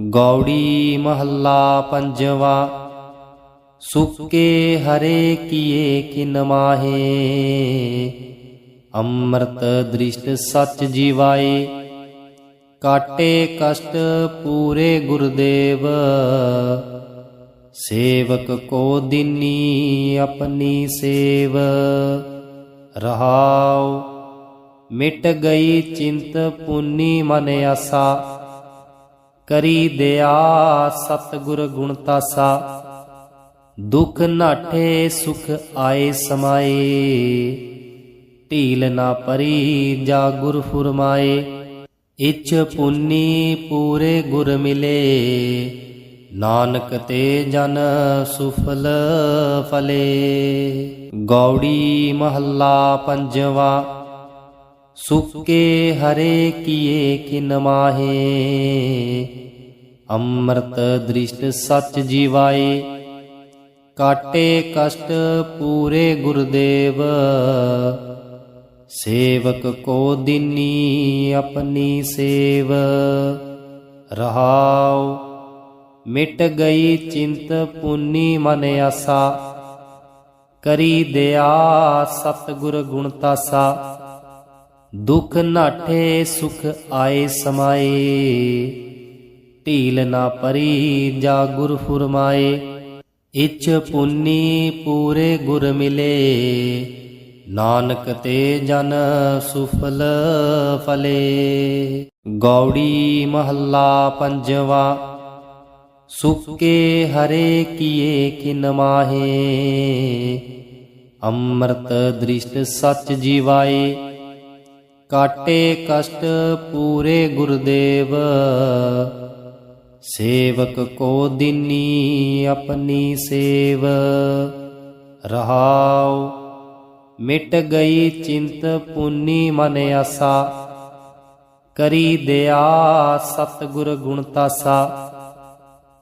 ਗੌੜੀ ਮਹੱਲਾ ਪੰਜਵਾ, ਸੁੱਕੇ ਹਰੇ ਕੀਏ ਕਿਨ ਮਾਹੇ? ਅੰਮ੍ਰਿਤ ਦ੍ਰਿਸ਼ਟ ਸੱਚ ਜੀਵਾਏ, ਕਾਟੇ ਕਸ਼ਟ ਪੂਰੇ ਗੁਰਦੇਵ। ਸੇਵਕ ਕੋ ਦਿਨੀ ਆਪਣੀ ਸੇਵ। ਰਹਾਉ, ਮਿਟ ਗਈ ਚਿੰਤ ਪੁੰਨੀ ਮਨ ਆਸਾ। ਕਰੀ ਦਿਆ ਸਤਿਗੁਰ ਗੁਣ ਤਾਸਾ। ਦੁਖ ਨਾਠੇ ਸੁਖ ਆਏ ਸਮਾਏ। ਢੀਲ ਨਾ ਪਰੀ ਜਾ ਗੁਰ ਫੁਰਮਾਏ। ਇਛ ਪੁੰਨੀ ਪੂਰੇ ਗੁਰ ਮਿਲੇ। ਨਾਨਕ ਤੇ ਜਨ ਸੁਫਲ ਫਲੇ। ਗੌੜੀ ਮਹੱਲਾ ਪੰਜਵਾ। ਸੁਕੇ ਹਰੇ ਕੀਏ ਕਿਨ ਮਾਹੇ। ਅੰਮ੍ਰਿਤ ਦ੍ਰਿਸ਼ਟ ਸਚ ਜੀਵਾਏ। ਕਾਟੇ ਕਸ਼ਟ ਪੂਰੇ ਗੁਰਦੇਵ। ਸੇਵਕ ਕੋ ਦਿਨੀ ਆਪਣੀ ਸੇਵ। ਰਹਾਉ, ਮਿਟ ਗਈ ਚਿੰਤ ਪੁੰਨੀ ਮਨ ਆਸਾ। ਕਰੀ ਦਿਆ ਸਤਿਗੁਰ ਗੁਣ ਤਾਸਾ। ਦੁਖ ਨਾਠੇ ਸੁਖ ਆਏ ਸਮਾਏ। ਢੀਲ ਨਾ ਪਰੀ ਜਾ ਗੁਰ ਫੁਰਮਾਏ। ਇਛ ਪੁੰਨੀ ਪੂਰੇ ਗੁਰ ਮਿਲੇ। ਨਾਨਕ ਤੇ ਜਨ ਸੁਫਲ ਫਲੇ। ਗੌੜੀ ਮਹੱਲਾ ਪੰਜਵਾ, ਸੁਕੇ ਹਰੇ ਕੀਏ ਕਿਨ ਮਾਹੇ। ਅੰਮ੍ਰਿਤ ਦ੍ਰਿਸ਼ਟ ਸੱਚ ਜੀਵਾਏ। ਕਾਟੇ ਕਸ਼ਟ ਪੂਰੇ ਗੁਰਦੇਵ। ਸੇਵਕ ਕੋ ਦਿਨੀ ਆਪਣੀ ਸੇਵ। ਰਹਾਉ, ਮਿਟ ਗਈ ਚਿੰਤ ਪੁੰਨੀ ਮਨ ਆਸਾ। ਕਰੀ ਦਿਆ ਸਤਿਗੁਰ ਗੁਣ ਤਾਸਾ।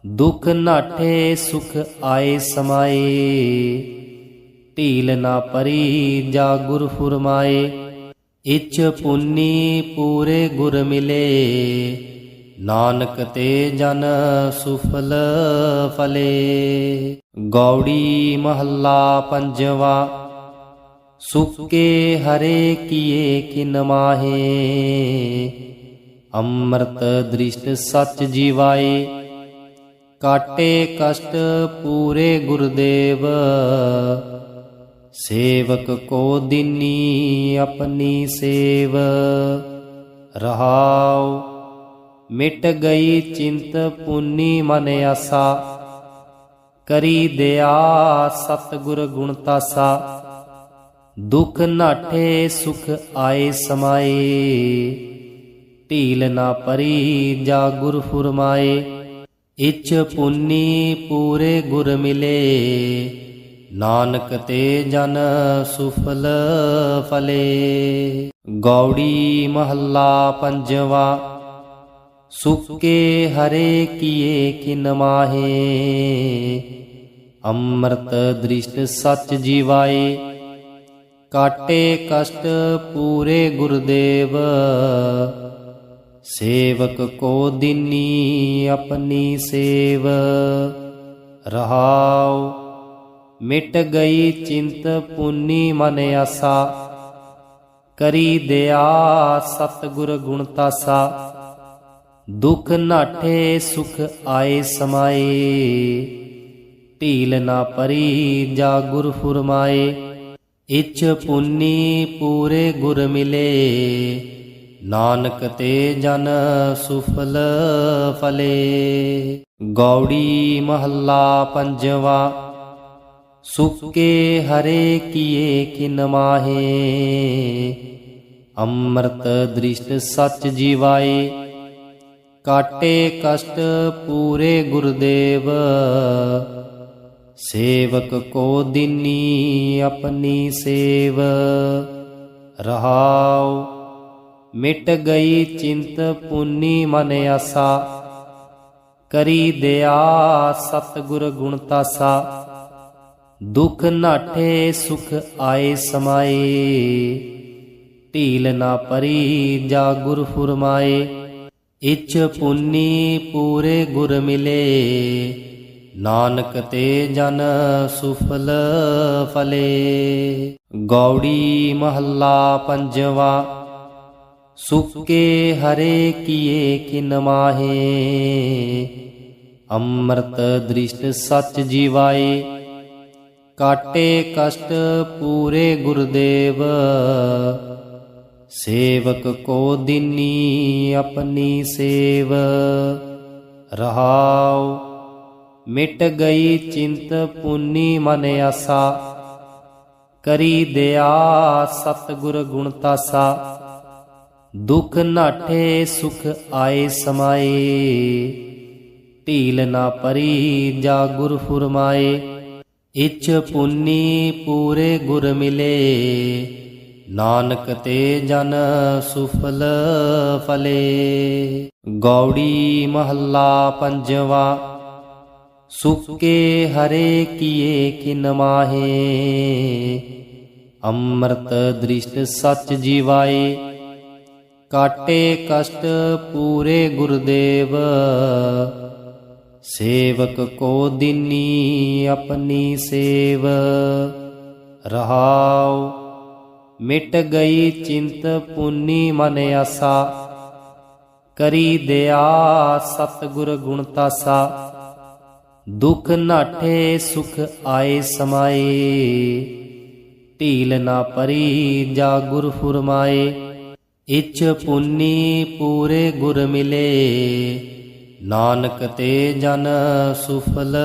ਦੁਖ ਨਾਠੇ ਸੁਖ ਆਏ ਸਮਾਏ। ਢੀਲ ਨਾ ਪਰੀ ਜਾ ਗੁਰ ਫੁਰਮਾਏ। ਇਛ ਪੁੰਨੀ ਪੂਰੇ ਗੁਰ ਮਿਲੇ। ਨਾਨਕ ਤੇ ਜਨ ਸੁਫਲ ਫਲੇ। ਗੌੜੀ ਮਹੱਲਾ ਪੰਜਵਾ, ਸੁੱਕੇ ਹਰੇ ਕੀਏ ਕਿਨ ਮਾਹੇ। ਅੰਮ੍ਰਿਤ ਦ੍ਰਿਸ਼ਟ ਸੱਚ ਜੀਵਾਏ, ਕਾਟੇ ਕਸ਼ਟ ਪੂਰੇ ਗੁਰਦੇਵ। ਸੇਵਕ ਕੋ ਦਿਨੀ ਆਪਣੀ ਸੇਵ। ਰਹਾਉ, ਮਿਟ ਗਈ ਚਿੰਤ ਪੁੰਨੀ ਮਨ ਆਸਾ। ਕਰੀ ਦਿਆ ਸਤਿਗੁਰ ਗੁਣ ਤਾਸਾ। ਦੁਖ ਨਾਠੇ ਸੁਖ ਆਏ ਸਮਾਏ। ਢੀਲ ਨਾ ਪਰੀ ਜਾ ਗੁਰ ਫੁਰਮਾਏ। ਇਛ ਪੁੰਨੀ ਪੂਰੇ ਗੁਰ ਮਿਲੇ। ਨਾਨਕ ਤੇ ਜਨ ਸੁਫਲ ਫਲੇ। ਗੌੜੀ ਮਹੱਲਾ ਪੰਜਵਾ, ਸੁੱਕੇ ਹਰੇ ਕੀਏ ਕਿਨ ਮਾਹੇ। ਅੰਮ੍ਰਿਤ ਦ੍ਰਿਸ਼ਟ ਸੱਚ ਜੀਵਾਏ, ਕਾਟੇ ਕਸ਼ਟ ਪੂਰੇ ਗੁਰਦੇਵ। ਸੇਵਕ ਕੋ ਦਿਨੀ ਆਪਣੀ ਸੇਵ ਰਹਾਓ ਮਿਟ ਗਈ ਚਿੰਤ ਪੁੰਨੀ ਮਨ ਆਸਾ। ਕਰੀ ਦਿਆ ਸਤਿਗੁਰ ਗੁਣ ਤਾਸਾ। ਦੁਖ ਨਾਠੇ ਸੁਖ ਆਏ ਸਮਾਏ। ਢੀਲ ਨਾ ਪਰੀ ਜਾ ਗੁਰ ਫੁਰਮਾਏ। ਇਛ ਪੁੰਨੀ ਪੂਰੇ ਗੁਰ ਮਿਲੇ। ਨਾਨਕ ਤੇ ਜਨ ਸੁਫਲ ਫਲੇ। ਗੌੜੀ ਮਹੱਲਾ ਪੰਜਵਾ ਸੁਕੇ ਹਰੇ ਕੀਏ ਕਿਨ ਮਾਹੇ? ਅੰਮ੍ਰਿਤ ਦ੍ਰਿਸ਼ਟ ਸਚ ਜੀਵਾਏ, ਕਾਟੇ ਕਸ਼ਟ ਪੂਰੇ ਗੁਰਦੇਵ। ਸੇਵਕ ਕੋ ਦਿਨੀ ਆਪਣੀ ਸੇਵ। ਰਹਾਉ, ਮਿਟ ਗਈ ਚਿੰਤ ਪੁੰਨੀ ਮਨ ਆਸਾ। ਕਰੀ ਦਿਆ ਸਤਿਗੁਰ ਗੁਣ ਤਾਸਾ। ਦੁਖ ਨਾਠੇ ਸੁਖ ਆਏ ਸਮਾਏ। ਢੀਲ ਨਾ ਪਰੀ ਜਾ ਗੁਰ ਫੁਰਮਾਏ। ਇਚ ਪੁੰਨੀ ਪੂਰੇ ਗੁਰ ਮਿਲੇ। ਨਾਨਕ ਤੇ ਜਨ ਸੁਫਲ ਫਲੇ। ਗੌੜੀ ਮਹੱਲਾ ਪੰਜਵਾ। ਸੁੱਕੇ ਹਰੇ ਕੀਏ ਕਿਨ ਮਾਹੇ। ਅੰਮ੍ਰਿਤ ਦ੍ਰਿਸ਼ਟ ਸੱਚ ਜੀਵਾਏ। ਕਾਟੇ ਕਸ਼ਟ ਪੂਰੇ ਗੁਰਦੇਵ। ਸੇਵਕ ਕੋ ਦਿਨੀ ਆਪਣੀ ਸੇਵ। ਰਹਾਉ, ਮਿਟ ਗਈ ਚਿੰਤ ਪੁੰਨੀ ਮਨ ਆਸਾ। ਕਰੀ ਦਿਆ ਸਤਿਗੁਰ ਗੁਣ ਤਾਸਾ। ਦੁਖ ਨਾਠੇ ਸੁਖ ਆਏ ਸਮਾਏ। ਢੀਲ ਨਾ ਪਰੀ ਜਾ ਗੁਰ ਫੁਰਮਾਏ। ਇਚ ਪੁੰਨੀ ਪੂਰੇ ਗੁਰ ਮਿਲੇ। ਨਾਨਕ ਤੇ ਜਨ ਸੁਫਲ ਫਲੇ। ਗੌੜੀ ਮਹੱਲਾ ਪੰਜਵਾ, ਸੁੱਕੇ ਹਰੇ ਕੀਏ ਕਿਨ ਮਾਹੇ। ਅੰਮ੍ਰਿਤ ਦ੍ਰਿਸ਼ਟ ਸੱਚ ਜੀਵਾਏ, ਕਾਟੇ ਕਸ਼ਟ ਪੂਰੇ ਗੁਰਦੇਵ। ਸੇਵਕ ਕੋ ਦਿਨੀ ਆਪਣੀ ਸੇਵ। ਰਹਾਉ, ਮਿਟ ਗਈ ਚਿੰਤ ਪੁੰਨੀ ਮਨ ਆਸਾ। ਕਰੀ ਦਿਆ ਸਤਿਗੁਰ ਗੁਣ ਤਾਸਾ। ਦੁਖ ਨਾਠੇ ਸੁਖ ਆਏ ਸਮਾਏ। ਢੀਲ ਨਾ ਪਰੀ ਜਾ ਗੁਰ ਫੁਰਮਾਏ। ਇਚ ਪੁੰਨੀ ਪੂਰੇ ਗੁਰ ਮਿਲੇ। ਨਾਨਕ ਤੇ ਜਨ ਸੁਫਲ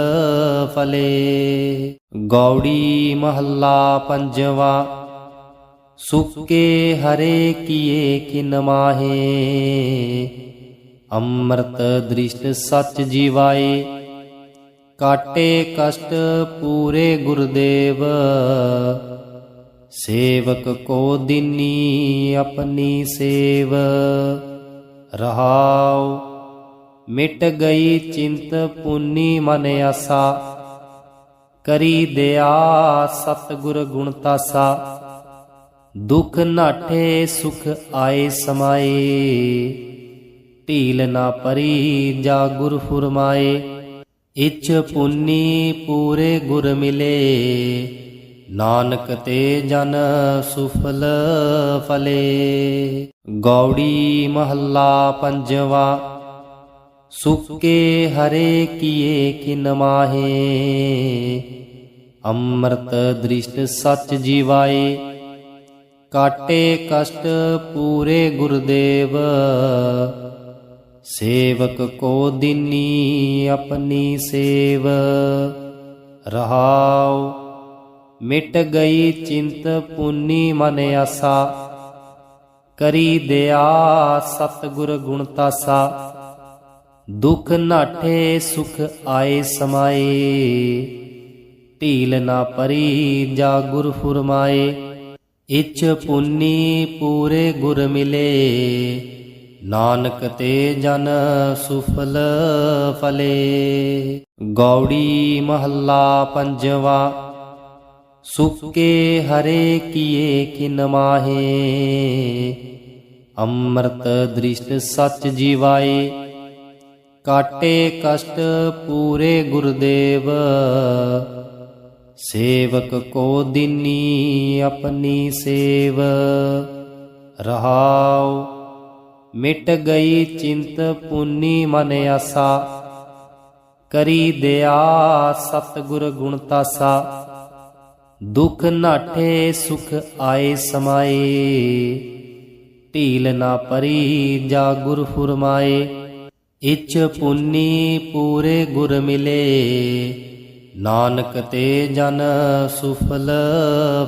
ਫਲੇ। ਗੌੜੀ ਮਹੱਲਾ ਪੰਜਵਾ, ਸੁੱਕੇ ਹਰੇ ਕੀਏ ਕਿਨ ਮਾਹੇ। ਅੰਮ੍ਰਿਤ ਦ੍ਰਿਸ਼ਟ ਸੱਚ ਜੀਵਾਏ, ਕਾਟੇ ਕਸ਼ਟ ਪੂਰੇ ਗੁਰਦੇਵ। ਸੇਵਕ ਕੋ ਦਿਨੀ ਆਪਣੀ ਸੇਵ ਰਹਾਓ ਮਿਟ ਗਈ ਚਿੰਤ ਪੁੰਨੀ ਮਨ ਆਸਾ, ਕਰੀ ਦਿਆ ਸਤਿਗੁਰ ਗੁਣ ਤਾਸਾ। ਦੁਖ ਨਾਠੇ ਸੁਖ ਆਏ ਸਮਾਏ, ਢੀਲ ਨਾ ਪਰੀ ਜਾ ਗੁਰ ਫੁਰਮਾਏ। ਇਚ ਪੁੰਨੀ ਪੂਰੇ ਗੁਰ ਮਿਲੇ, ਨਾਨਕ ਤੇ ਜਨ ਸੁਫਲ ਫਲੇ। ਗੌੜੀ ਮਹੱਲਾ ਪੰਜਵਾ ਸੁੱਕੇ ਹਰੇ ਕੀਏ ਕਿਨ ਮਾਹੇ? ਅੰਮ੍ਰਿਤ ਦ੍ਰਿਸ਼ਟ ਸਚ ਜੀਵਾਏ। ਕਾਟੇ ਕਸ਼ਟ ਪੂਰੇ ਗੁਰਦੇਵ। ਸੇਵਕ ਕੋ ਦਿਨੀ ਆਪਣੀ ਸੇਵ। ਰਹਾਉ, ਮਿਟ ਗਈ ਚਿੰਤ ਪੁੰਨੀ ਮਨ ਆਸਾ। ਕਰੀ ਦਿਆ ਸਤਿਗੁਰ ਗੁਣ ਤਾਸਾ। ਦੁਖ ਨਾਠੇ ਸੁਖ ਆਏ ਸਮਾਏ। ਢੀਲ ਨਾ ਪਰੀ ਜਾ ਗੁਰ ਫੁਰਮਾਏ। ਇਚ ਪੁੰਨੀ ਪੂਰੇ ਗੁਰ ਮਿਲੇ। ਨਾਨਕ ਤੇ ਜਨ ਸੁਫਲ ਫਲੇ। ਗੌੜੀ ਮਹੱਲਾ ਪੰਜਵਾ, ਸੁੱਕੇ ਹਰੇ ਕੀਏ ਕਿਨ ਮਾਹੇ। ਅੰਮ੍ਰਿਤ ਦ੍ਰਿਸ਼ਟ ਸੱਚ ਜੀਵਾਏ। ਕਾਟੇ ਕਸ਼ਟ ਪੂਰੇ ਗੁਰਦੇਵ। ਸੇਵਕ ਕੋ ਦਿਨੀ ਆਪਣੀ ਸੇਵ। ਰਹਾਉ, ਮਿਟ ਗਈ ਚਿੰਤ ਪੁੰਨੀ ਮਨ ਆਸਾ। ਕਰੀ ਦਿਆ ਸਤਿਗੁਰ ਗੁਣ ਤਾਸਾ। ਦੁਖ ਨਾਠੇ ਸੁਖ ਆਏ ਸਮਾਏ। ਢੀਲ ਨਾ ਪਰੀ ਜਾ ਗੁਰ ਫੁਰਮਾਏ। ਇਚ ਪੁੰਨੀ ਪੂਰੇ ਗੁਰ ਮਿਲੇ। ਨਾਨਕ ਤੇ ਜਨ ਸੁਫਲ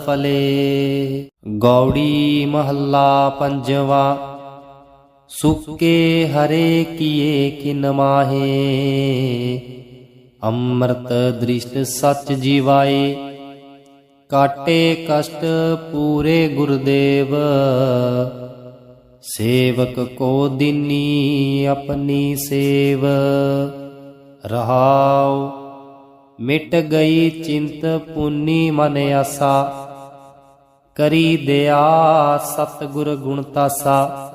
ਫਲੇ। ਗੌੜੀ ਮਹੱਲਾ ਪੰਜਵਾ, ਸੁੱਕੇ ਹਰੇ ਕੀਏ ਕਿਨ ਮਾਹੇ। ਅੰਮ੍ਰਿਤ ਦ੍ਰਿਸ਼ਟ ਸੱਚ ਜੀਵਾਏ, ਕਾਟੇ ਕਸ਼ਟ ਪੂਰੇ ਗੁਰਦੇਵ। ਸੇਵਕ ਕੋ ਦਿਨੀ ਆਪਣੀ ਸੇਵ। ਰਹਾਉ, ਮਿਟ ਗਈ ਚਿੰਤ ਪੁੰਨੀ ਮਨ ਆਸਾ। ਕਰੀ ਦਿਆ ਸਤਿਗੁਰ ਗੁਣ ਤਾਸਾ।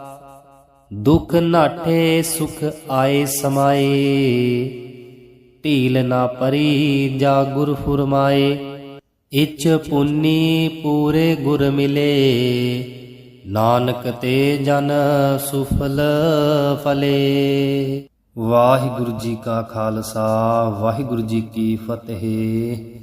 ਦੁਖ ਨਾਠੇ ਸੁਖ ਆਏ ਸਮਾਏ। ਢੀਲ ਨਾ ਪਰੀ ਜਾ ਗੁਰ ਫੁਰਮਾਏ। ਇਚ ਪੁੰਨੀ ਪੂਰੇ ਗੁਰ ਮਿਲੇ। ਨਾਨਕ ਤੇ ਜਨ ਸੁਫਲ ਫਲੇ। ਵਾਹਿਗੁਰੂ ਜੀ ਕਾ ਖਾਲਸਾ ਵਾਹਿਗੁਰੂ ਜੀ ਕੀ ਫਤਿਹ।